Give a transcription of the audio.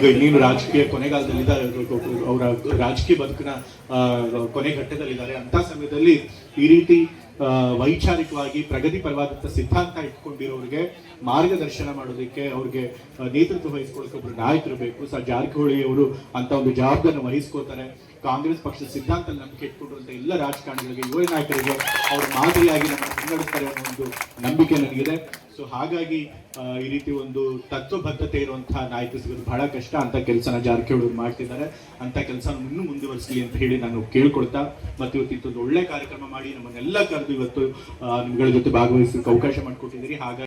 ಈಗ ಇನ್ನೇನು ರಾಜಕೀಯ ಕೊನೆಗಾಲದಲ್ಲಿ ಅವರ ರಾಜಕೀಯ ಬದುಕಿನ ಕೊನೆ ಘಟ್ಟದಲ್ಲಿದ್ದಾರೆ. ಅಂತ ಸಮಯದಲ್ಲಿ ಈ ರೀತಿ ವೈಚಾರಿಕವಾಗಿ ಪ್ರಗತಿಪರವಾದಂಥ ಸಿದ್ಧಾಂತ ಇಟ್ಕೊಂಡಿರೋರಿಗೆ ಮಾರ್ಗದರ್ಶನ ಮಾಡೋದಕ್ಕೆ ಅವ್ರಿಗೆ ನೇತೃತ್ವ ವಹಿಸ್ಕೊಳ್ಳೋಕೆ ಒಬ್ಬರು ನಾಯಕರು ಬೇಕು. ಸರ್ ಜಾರಕಿಹೊಳಿ ಅವರು ಅಂತ ಒಂದು ಜವಾಬ್ದಾರಿನ ವಹಿಸ್ಕೋತಾರೆ ಕಾಂಗ್ರೆಸ್ ಪಕ್ಷದ ಸಿದ್ಧಾಂತ ನಂಬಿಕೆ ಇಟ್ಕೊಂಡಿರುವಂತಹ ಎಲ್ಲ ರಾಜಕಾರಣಿಗಳಿಗೆ, ಯುವ ನಾಯಕರಿಗೆ ಅವ್ರ ಮಾದರಿಯಾಗಿ ನಮ್ಮ ಮುನ್ನಡೆಸ್ತಾರೆ ಅನ್ನೋ ಒಂದು ನಂಬಿಕೆ ನನಗಿದೆ. ಸೊ ಹಾಗಾಗಿ ಈ ರೀತಿ ಒಂದು ತತ್ವಬದ್ಧತೆ ಇರುವಂತಹ ನಾಯಕರು ಸಿಗೋದು ಬಹಳ ಕಷ್ಟ ಅಂತ ಕೆಲಸನ ಜಾರಕಿಹೊಳಿ ಮಾಡ್ತಿದ್ದಾರೆ. ಅಂತ ಕೆಲಸ ಇನ್ನೂ ಮುಂದುವರಿಸಲಿ ಅಂತ ಹೇಳಿ ನಾನು ಕೇಳ್ಕೊಳ್ತಾ, ಮತ್ತೆ ಇವತ್ತು ಒಂದು ಒಳ್ಳೆ ಕಾರ್ಯಕ್ರಮ ಮಾಡಿ ನಮ್ಮನ್ನೆಲ್ಲ ಕರೆದು ಇವತ್ತು ನಿಮ್ಗಳ ಜೊತೆ ಭಾಗವಹಿಸಲಿಕ್ಕೆ ಅವಕಾಶ ಮಾಡಿಕೊಟ್ಟಿದ್ದೀರಿ. ಹಾಗಾಗಿ